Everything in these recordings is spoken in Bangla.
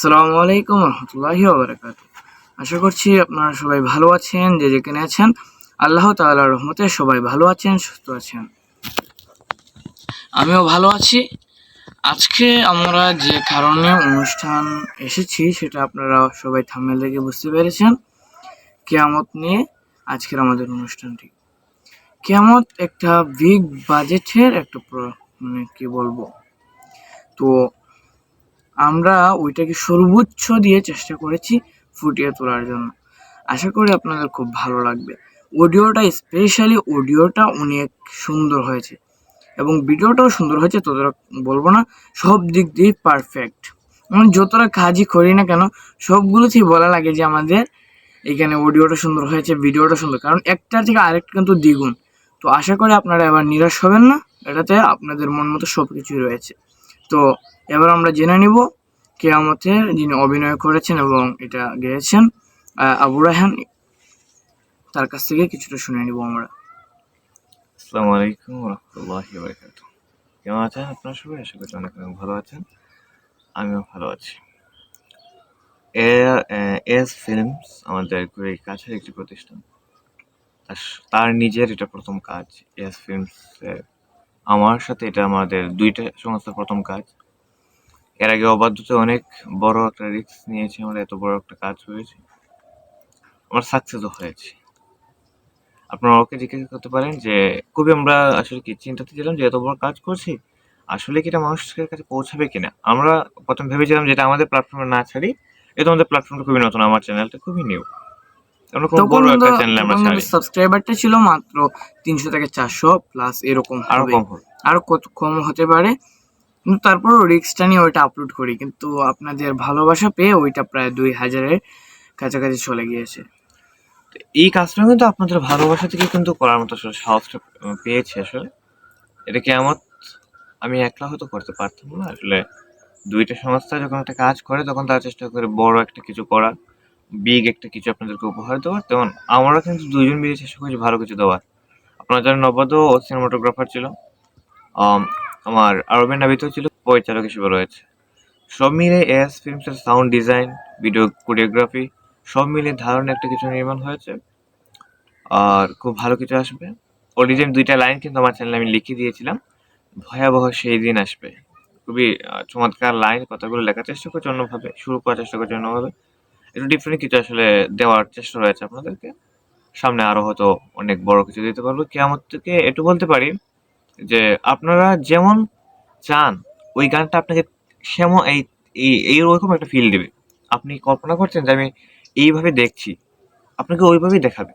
আসসালামু আলাইকুম রহমতুল্লাহি আশা করছি আপনারা সবাই ভালো আছেন, যে যেখানে আছেন। আল্লাহ তাআলার রহমতে সবাই ভালো আছেন, সুস্থ আছেন। আমিও ভালো আছি। আজকে আমরা যে কারণে অনুষ্ঠান এসেছি, সেটা আপনারা সবাই থামেল দেখে বুঝতে পেরেছেন। কেয়ামত নিয়ে আজকের আমাদের অনুষ্ঠানটি। কেয়ামত একটা বিগ বাজেটের একটা মানে কি বলব? তো আমরা ওইটাকে সর্বোচ্চ দিয়ে চেষ্টা করেছি ফুটিয়ে তোলার জন্য। আশা করি আপনাদের খুব ভালো লাগবে। অডিওটা স্পেশালি অডিওটা অনেক সুন্দর হয়েছে এবং ভিডিওটাও সুন্দর হয়েছে ততটা বলব না, সব দিক দিয়ে পারফেক্ট আমি যতটা কাজই করি না কেন, সবগুলোতেই বলা লাগে যে আমাদের এখানে অডিওটা সুন্দর হয়েছে, ভিডিওটা সুন্দর। কারণ একটা থেকে আরেকটা কিন্তু দ্বিগুণ। তো আশা করি আপনারা এবার নিরাশ হবেন না, এটাতে আপনাদের মন মতো সব কিছুই রয়েছে। তো এবার আমরা জেনে নিব কেয়ামতের যিনি অভিনয় করেছেন এবং এটা গেয়েছেন আবু রায়হান। তার কাছ থেকে কিছুটা শুনে নিব আমরা। আসসালামু আলাইকুম রহমতুল্লাহি বারকাত কেমন আছেন আপনারা সবাই? আশা করছি অনেক অনেক ভালো আছেন। আমিও ভালো আছি। এস ফিল্মস আমাদের খুবই কাছের একটি প্রতিষ্ঠান। তার নিজের এটা প্রথম কাজ, এস ফিল্মস আমার সাথে এটা আমাদের দুইটা সংস্থার প্রথম কাজ। এর আগে অবাধ্যতে অনেক বড় একটা রিস্ক নিয়েছি আমাদের এত বড় একটা কাজ হয়েছে। আমার সাকসেসও হয়েছে। আপনারা ওকে জিজ্ঞাসা করতে পারেন যে খুবই আমরা আসলে কি চিন্তাতে ছিলাম যে এত বড় কাজ করছি? আসলে কি এটা মানুষের কাছে পৌঁছাবে কিনা? আমরা প্রথম ভেবেছিলাম যেটা আমাদের প্ল্যাটফর্মে না ছাড়ি এটা আমাদের প্ল্যাটফর্মটা খুবই নতুন আমার চ্যানেলটা খুবই নিউ আমরা খুব বড় একটা চ্যানেল আমরা ছাড়ি সাবস্ক্রাইবারটা ছিল মাত্র তিনশো থেকে চারশো প্লাস এরকম আরও কম আরও কত কম হতে পারে? কিন্তু তারপর রিক্সটা নিয়ে ওইটা আপলোড করি, কিন্তু আপনাদের ভালোবাসা পেয়ে ওইটা প্রায় দুই হাজারের কাছাকাছি চলে গিয়েছে। এই কাজটা কিন্তু আপনাদের ভালোবাসা থেকে কিন্তু করার মতো আসলে সাহসটা পেয়েছি আসলে। এটা কি আমার আমি একলা হয়তো করতে পারতাম না? আসলে দুইটা সংস্থা যখন একটা কাজ করে, তখন তারা চেষ্টা করে বড় একটা কিছু করার বিগ একটা কিছু আপনাদেরকে উপহার দেওয়ার। তেমন আমরা কিন্তু দুজন মিলে চেষ্টা করেছি ভালো কিছু দেওয়ার। আপনারা নবাদ ও সিনেমাটোগ্রাফার ছিল আমার আরবেন নাবিতেও ছিল পরিচালক হিসেবে রয়েছে। সব মিলে এস ফিল্মসের সাউন্ড ডিজাইন ভিডিও কোরিওগ্রাফি সব মিলে ধারণ একটা কিছু নির্মাণ হয়েছে। আর খুব ভালো কিছু আসবে। অরিজিন দুইটা লাইন কিন্তু আমার চ্যানেলে আমি লিখে দিয়েছিলাম। ভয়াবহ সেই দিন আসবে। খুবই চমৎকার লাইন কথাগুলো লেখার চেষ্টা করছি অন্যভাবে, শুরু করার চেষ্টা করছি অন্যভাবে। একটু ডিফারেন্ট কিছু আসলে দেওয়ার চেষ্টা রয়েছে আপনাদেরকে। সামনে আরও হয়তো অনেক বড় কিছু দিতে পারব। কেমন থেকে একটু বলতে পারি যে আপনারা যেমন চান ওই গানটা আপনাকে সেমন এই এই- এইরকম একটা ফিল দেবে। আপনি কল্পনা করছেন যে আমি এইভাবে দেখছি আপনাকে ওইভাবেই দেখাবে।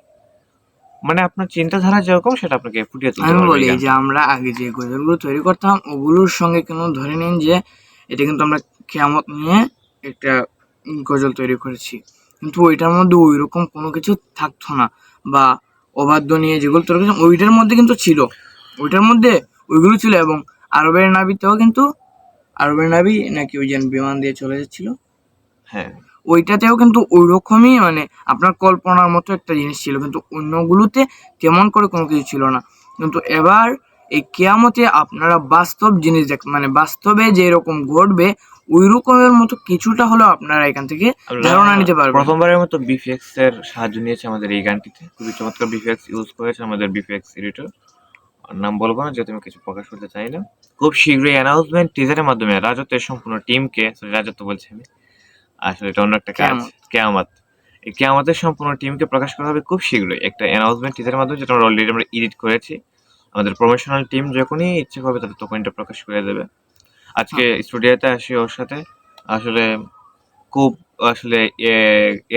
মানে আপনার চিন্তাধারা যেরকম সেটা আপনাকে ফুটিয়ে তুলতে আমি বলি যে আমরা আগে যে গজলগুলো তৈরি করতাম ওগুলোর সঙ্গে কেন ধরে নিন যে এটা কিন্তু আমরা কেয়ামত নিয়ে একটা গজল তৈরি করেছি। কিন্তু ওইটার মধ্যে ওই রকম কোনো কিছু থাকতো না বা অবাধ্য নিয়ে যেগুলো তৈরি করেছিলাম ওইটার মধ্যে কিন্তু ছিল। ওইটার মধ্যে ওইগুলো ছিল এবং আরবের নাবিতেও কিন্তু আরবের নাবি নাকি ওই যেন বিমান দিয়ে চলে যাচ্ছিল। হ্যাঁ। ওইটাতেও কিন্তু ওইরকমই মানে আপনার কল্পনার মতো একটা জিনিস ছিল কিন্তু অন্যগুলোতে তেমন করে কোনো কিছু ছিল না। কিন্তু এবার এই কেয়ামতে আপনারা বাস্তব জিনিস দেখ মানে বাস্তবে যে রকম ঘটবে ওই রকমের মতো কিছুটা হলেও আপনারা এখান থেকে ধারণা নিতে পারবেন। প্রথমবারের মতো বিফিএক্স এর সাহায্য নিয়েছে আমাদের এই গানটিতে। খুবই চমৎকার বিফিএক্স ইউজ করেছে আমাদের বিফিএক্স এডিটর। নাম বলব না যেহেতু আমি কিছু প্রকাশ করতে চাই না। খুব শীঘ্রই অ্যানাউন্সমেন্ট টিজারের মাধ্যমে রাজত্বের সম্পূর্ণ টিমকে রাজত্ব বলছি আমি। আসলে এটা অন্য একটা কাজ। কেয়ামত। এই কেয়ামতের সম্পূর্ণ টিমকে প্রকাশ করা হবে খুব শীঘ্রই। একটা অ্যানাউন্সমেন্ট টিজারের মাধ্যমে যেটা আমরা অলরেডি আমরা এডিট করেছি। আমাদের প্রমোশনাল টিম যখনই ইচ্ছে করবে তাদের তখন এটা প্রকাশ করে দেবে। আজকে স্টুডিওতে আসি ওর সাথে। আসলে খুব আসলে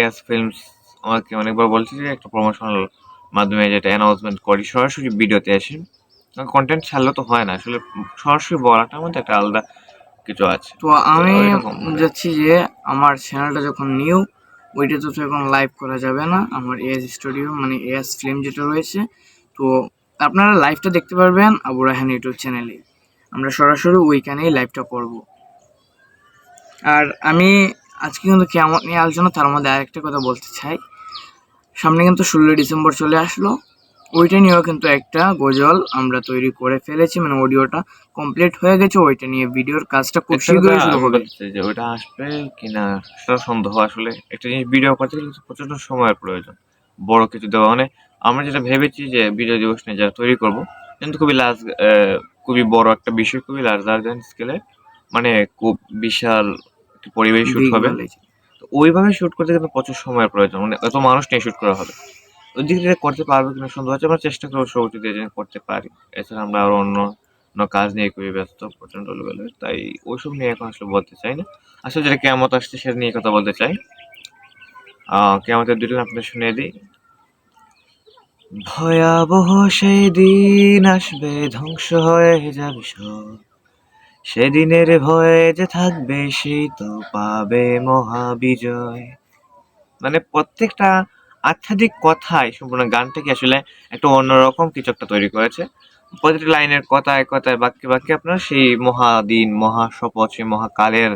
এস ফিল্মস আমাকে অনেকবার বলছে যে একটা প্রমোশনাল মাধ্যমে যেটা অ্যানাউন্সমেন্ট করি। সরাসরি ভিডিওতে আসি। কন্টেন্ট ছাড়লে তো হয় না। আসলে সরাসরি বলাটার মধ্যে একটা আলাদা কিছু আছে। তো আমি। যাচ্ছি যে আমার চ্যানেলটা যখন নিউ ওইটাতে তো এখন লাইভ করা যাবে না। আমার এস স্টুডিও মানে এস ফিল্ম যেটা রয়েছে। তো আপনারা লাইভটা দেখতে পারবেন আবু রাহান ইউটিউব চ্যানেলে আমরা সরাসরি ওইখানেই লাইভটা করব। আর আমি আজকে কিন্তু কেমন নিয়ে আলোচনা তার মধ্যে আরেকটা কথা বলতে চাই। সামনে কিন্তু ষোলোই ডিসেম্বর চলে আসলো। ওইটা নিয়েও কিন্তু একটা গজল আমরা তৈরি করে ফেলেছি মানে অডিওটা কমপ্লিট হয়ে গেছে ওইটা নিয়ে ভিডিওর কাজটা খুব শীঘ্রই শুরু হবে। যে ওটা আসবে কিনা সেটা সন্দেহ আসলে একটা জিনিস ভিডিও করতে গেলে কিন্তু প্রচণ্ড সময়ের প্রয়োজন বড় কিছু দেওয়া মানে আমরা যেটা ভেবেছি যে বিজয় দিবস নিয়ে যারা তৈরি করব কিন্তু খুবই লার্জ খুবই বড় একটা বিষয় খুবই লার্জার দেন স্কেলে মানে খুব বিশাল পরিবেশ শুট হবে। তো ওইভাবে শুট করতে কিন্তু প্রচুর সময়ের প্রয়োজন মানে এত মানুষ নিয়ে শুট করা হবে। ওই করতে পারব কিনা সন্দেহ আছে, আমরা চেষ্টা করব সবটি দিয়ে যেন করতে পারি। এছাড়া আমরা আরও অন্য অন্য কাজ নিয়ে খুবই ব্যস্ত, প্রচণ্ড লেভেলে তাই ওইসব নিয়ে এখন আসলে বলতে চাই না। আসলে যেটা কেমত আসছে সেটা নিয়ে কথা বলতে চাই। কেমতের দুটো আপনাদের শুনিয়ে দিই। ভয়াবহ সেই দিন আসবে, ধ্বংস হয়ে যাবে সব। সেদিনের ভয়ে যে থাকবে, সেই তো পাবে মহাবিজয়। মানে প্রত্যেকটা আধ্যাত্মিক কথাই সম্পূর্ণ গানটাকে আসলে একটা অন্যরকম কিছু একটা তৈরি করেছে? প্রতিটি লাইনের কথায় কথায় বাক্যে বাক্যে আপনার সেই মহাদিন মহা শপথ সেই মহাকালের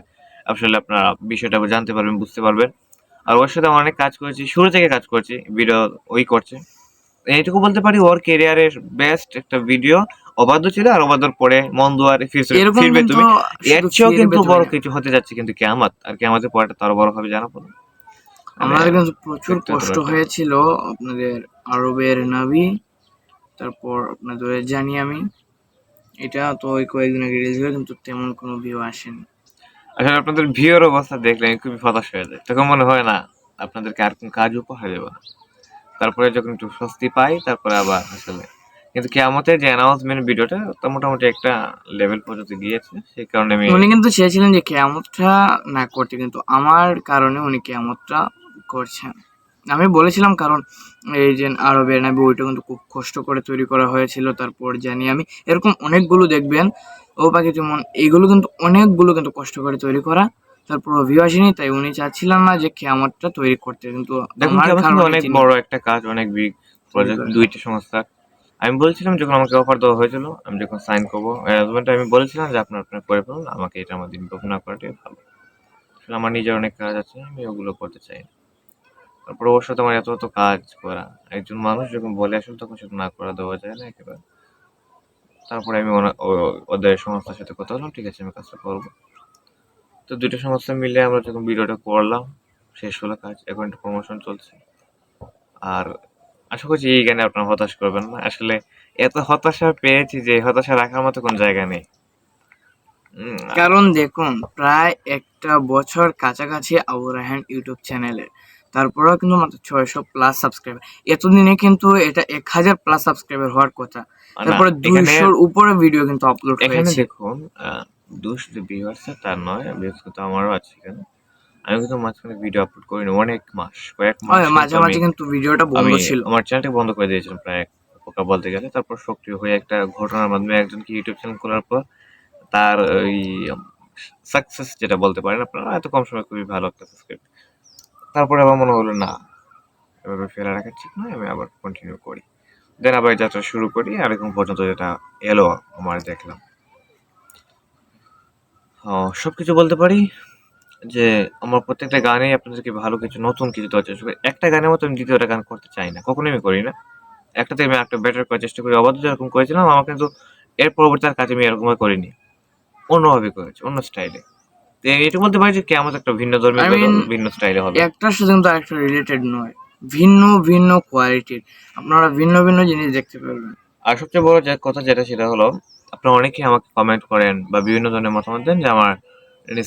আসলে আপনারা বিষয়টা জানতে পারবেন বুঝতে পারবেন। আর ওর সাথে অনেক কাজ করেছি শুরু থেকে কাজ করছি ভিডিও ওই করছে। এইটুকু বলতে পারি ওর কেরিয়ারের বেস্ট একটা ভিডিও অবাধ্য ছিল আর অবাধ্যর পরে মন দুয়ারে ফিরছে ফিরবে তুমি। এর চেয়েও কিন্তু বড় কিছু হতে যাচ্ছে কিন্তু কেয়ামত। আর কেয়ামতের পরেটা তারও বড় হবে জানা না আমাদের কিন্তু প্রচুর কষ্ট হয়েছিল আপনাদের আরবের নাবি তারপর আপনাদের জানি আমি। এটা তো ওই কয়েকদিন আগে রিলিজ হয়ে কিন্তু তেমন কোনো ভিউ আসেনি। আসলে আপনাদের ভিউর অবস্থা দেখলে আমি খুবই হতাশ হয়ে যায় তখন মনে হয় না আপনাদেরকে আর কোন কাজ উপহার দেবো না। তারপরে যখন একটু স্বস্তি পাই তারপরে আবার আসলে। কিন্তু কেয়ামতের যে অ্যানাউন্সমেন্ট ভিডিওটা তা মোটামুটি একটা লেভেল পর্যন্ত গিয়েছে। সেই কারণে আমি উনি কিন্তু চেয়েছিলেন যে কেয়ামতটা না করতে কিন্তু আমার কারণে উনি কেয়ামতটা করছেন আমি বলেছিলাম কারণ এই যে আরবের নাবি ওইটা কিন্তু খুব কষ্ট করে তৈরি করা হয়েছিল তারপর জানি আমি। এরকম অনেকগুলো দেখবেন ও পাখি যেমন এইগুলো কিন্তু অনেকগুলো কিন্তু কষ্ট করে তৈরি করা। তারপর ভিউ আসেনি তাই উনি চাচ্ছিলেন না যে কেয়ামতটা তৈরি করতে। কিন্তু অনেক বড় একটা কাজ অনেক বিগ প্রজেক্ট দুইটা সংস্থা। আমি বলছিলাম যখন আমাকে অফার দেওয়া হয়েছিল আমি যখন সাইন করব অ্যারেঞ্জমেন্ট আমি বলেছিলাম যে আপনার আপনার করে ফেলুন আমাকে এটা আমার দিন না করাটাই ভালো। আসলে আমার নিজের অনেক কাজ আছে আমি ওগুলো করতে চাই না। তারপর সাথে আমার এত এত কাজ করা। একজন মানুষ যখন বলে আসলে, তখন সেটা না করা দেওয়া যায় না একেবারে। তারপরে আমি ওদের সংস্থার সাথে কথা বললাম, ঠিক আছে, আমি কাজটা করব। তো দুটো সংস্থা মিলে আমরা যখন ভিডিওটা করলাম, শেষ হলো কাজ, এখন একটা প্রমোশন চলছে। আর আশা করছি এই গানে আপনার হতাশ করবেন না। আসলে এত হতাশা পেয়েছি যে হতাশা রাখার মতো কোন জায়গা নেই। কারণ দেখুন, প্রায় একটা বছর কাছাকাছি আবু রাহান ইউটিউব চ্যানেলে তারপরেও কিন্তু মাত্র ছয়শো প্লাস সাবস্ক্রাইবার এতদিনে কিন্তু এটা এক হাজার প্লাস সাবস্ক্রাইবার হওয়ার কথা। তারপরে দুইশোর উপরে ভিডিও কিন্তু আপলোড হয়েছে। দেখুন আহ, ভিউয়ার্স তার নয় ভিউয়ার্স কিন্তু আমারও আছে এখানে। আমি কিন্তু মাঝখানে ভিডিও আপলোড করিনি অনেক মাস কয়েক মাস হয় মাঝে মাঝে কিন্তু ভিডিওটা বন্ধ ছিল। আমার চ্যানেলটা বন্ধ করে দিয়েছিলাম প্রায় প্রকার বলতে গেলে। তারপর সক্রিয় হয়ে একটা ঘটনার মাধ্যমে একজনকে ইউটিউব চ্যানেল খোলার পর তার ওই সাকসেস যেটা বলতে পারেন আপনারা এত কম সময় খুবই ভালো একটা সাবস্ক্রাইব তারপরে আবার মনে হলো, না, এভাবে ফেলে রাখা ঠিক নয়, আমি আবার কন্টিনিউ করি। দেন আবার যাত্রা শুরু করি আর এখন পর্যন্ত যেটা এলো, আমার দেখলাম। সব কিছু বলতে পারি যে, আমার প্রত্যেকটা গানেই আপনাদেরকে ভালো কিছু, নতুন কিছু দেওয়ার চেষ্টা করি। একটা গানের মতো আমি দ্বিতীয়টা গান করতে চাই না, কখনোই আমি করি না। একটাতে আমি একটা বেটার করার চেষ্টা করি। অবাধ যেরকম করেছিলাম, আমার কিন্তু এর পরবর্তী আর কাজ আমি এরকমভাবে করিনি। অন্যভাবে করেছি, অন্য স্টাইলে এটা বলতে পারি যে কেমন একটা ভিন্ন ধর্মীয় ভিন্ন স্টাইলে হবে। একটার সাথে কিন্তু আরেকটা রিলেটেড নয় ভিন্ন ভিন্ন কোয়ালিটির আপনারা ভিন্ন ভিন্ন জিনিস দেখতে পারবেন। আর সবচেয়ে বড় যে কথা যেটা সেটা হলো আপনারা অনেকেই আমাকে কমেন্ট করেন বা বিভিন্ন ধরনের মতামত দেন যে আমার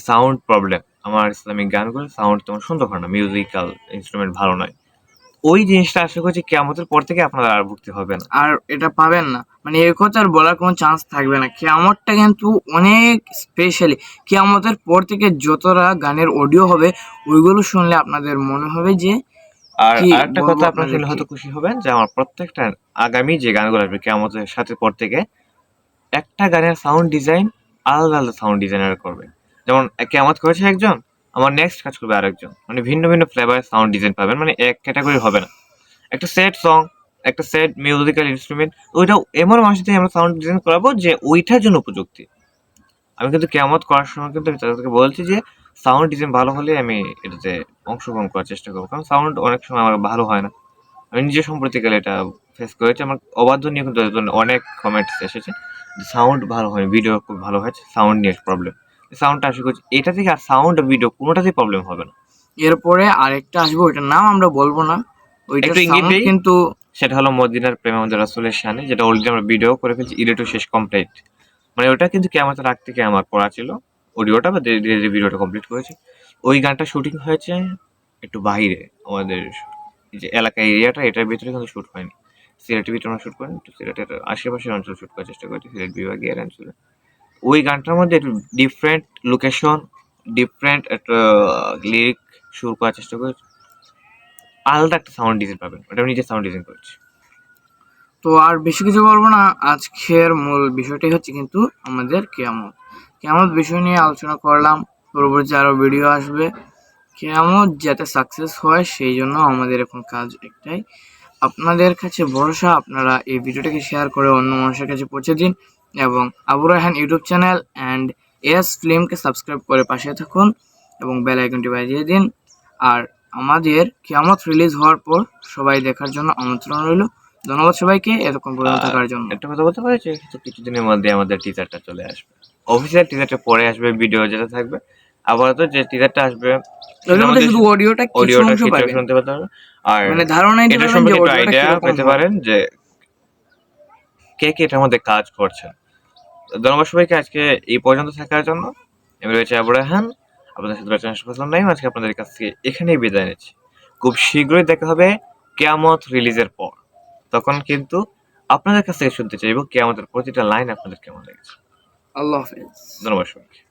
সাউন্ড প্রবলেম আমার ইসলামিক গানগুলো সাউন্ড তেমন সুন্দর হয় না মিউজিক্যাল ইনস্ট্রুমেন্ট ভালো নয়। ওই জিনিসটা আশা করছি কেয়ামতের পর থেকে আপনারা আর ভুগতে হবেন। আর এটা পাবেন না। মানে এই কথা আর বলার কোনো চান্স থাকবে না। কেয়ামতটা কিন্তু অনেক স্পেশালি কেয়ামতের পর থেকে যতটা গানের অডিও হবে ওইগুলো শুনলে আপনাদের মনে হবে যে আর আরেকটা কথা আপনার শুনলে হয়তো খুশি হবেন যে আমার প্রত্যেকটা আগামী যে গানগুলো আসবে কেয়ামতের সাথে পর থেকে একটা গানের সাউন্ড ডিজাইন আলাদা আলাদা সাউন্ড ডিজাইনার করবে। যেমন কেয়ামত করেছে একজন আমার নেক্সট কাজ করবে আরেকজন। মানে ভিন্ন ভিন্ন ফ্লেভার সাউন্ড ডিজাইন পাবেন মানে এক ক্যাটাগরি হবে না। একটা সেট সং একটা সেট মিউজিক্যাল ইনস্ট্রুমেন্ট ওইটা এমন মানুষের দিয়ে আমরা সাউন্ড ডিজাইন করাবো যে ওইটার জন্য উপযুক্তি। আমি কিন্তু কেমত করার সময় কিন্তু আমি তাদেরকে বলছি যে সাউন্ড ডিজাইন ভালো হলে আমি এটাতে অংশগ্রহণ করার চেষ্টা করব। কারণ সাউন্ড অনেক সময় আমার ভালো হয় না। আমি নিজে সম্প্রতিকালে এটা ফেস করেছি। আমার অবাধ্য নিয়ে কিন্তু অনেক কমেন্টস এসেছে সাউন্ড ভালো হয় ভিডিও খুব ভালো হয়েছে সাউন্ড নিয়ে প্রবলেম সাউন্ডটা আশা করছি এটা থেকে আর সাউন্ড ভিডিও কোনোটাতেই প্রবলেম হবে না। এরপরে আরেকটা আসবে ওইটার নাম আমরা বলব না। ওইটা। কিন্তু সেটা হলো মদিনার প্রেম আমাদের রাসুলের শানে যেটা অলরেডি আমরা ভিডিও করে ফেলছি ইডিটো শেষ কমপ্লিট মানে ওটা কিন্তু কেমতের আগ থেকে আমার করা ছিল। অডিওটা বা ধীরে ধীরে ভিডিওটা কমপ্লিট করেছি। ওই গানটা শুটিং হয়েছে একটু বাইরে আমাদের এই যে এলাকা এরিয়াটা এটার ভিতরে কিন্তু শুট হয়নি। সিলেটের ভিতরে আমরা শুট করিনি একটু সিলেটের আশেপাশের অঞ্চল শুট করার চেষ্টা করেছি সিলেট বিভাগীয় অঞ্চলে। ওই গানটার মধ্যে একটু ডিফারেন্ট লোকেশন ডিফারেন্ট একটা লিরিক সুর করার চেষ্টা করেছি। আলাদা একটা সাউন্ড ডিজাইন পাবেন, ওটা আমি নিজে সাউন্ড ডিজাইন করেছি। তো আর বেশি কিছু বলব না, আজকের মূল বিষয়টাই হচ্ছে কিন্তু আমাদের কেয়ামত। কেয়ামত বিষয় নিয়ে আলোচনা করলাম, পরবর্তী আরও ভিডিও আসবে। কেয়ামত যাতে সাকসেস হয়, সেই জন্য আমাদের এখন কাজ একটাই। আপনাদের কাছে ভরসা, আপনারা এই ভিডিওটাকে শেয়ার করে অন্য মানুষের কাছে পৌঁছে দিন। এবং Abu Rahan YouTube channel and S ফিল্মকে subscribe করে পাশে থাকুন এবং বেল আইকনটি বাজিয়ে দিন। আর আমাদের কিয়ামত রিলিজ হওয়ার পর সবাই দেখার জন্য আমন্ত্রণ রইল। ধন্যবাদ সবাইকে এতক্ষণ পর্যন্ত থাকার জন্য। একটা কথা বলতে পারি যে কিছুদিনের মধ্যে আমাদের টিজারটা চলে আসবে। অফিসিয়াল টিজারটা পরে আসবে ভিডিও যেটা থাকবে। আপাতত যে টিজারটা আসবে শুধু অডিওটা অডিওটা কিছু শুনতে পেতে আর মানে ধারণা এটা সম্পর্কে আইডিয়া পেতে পারেন যে কে কে এটার মধ্যে কাজ করছেন ধন্যবাদ সবাইকে আজকে এই পর্যন্ত থাকার জন্য। আমি রয়েছে আবরাহান আপনাদের সাথে রয়েছে আসলাম নাইম আজকে আপনাদের কাছ থেকে এখানেই বিদায় নিচ্ছি। খুব শীঘ্রই দেখা হবে কেয়ামত রিলিজের পর। তখন কিন্তু আপনাদের কাছ থেকে শুনতে চাইব কেয়ামতের প্রতিটা লাইন আপনাদের কেমন লেগেছে। আল্লাহ হাফিজ। ধন্যবাদ সবাইকে।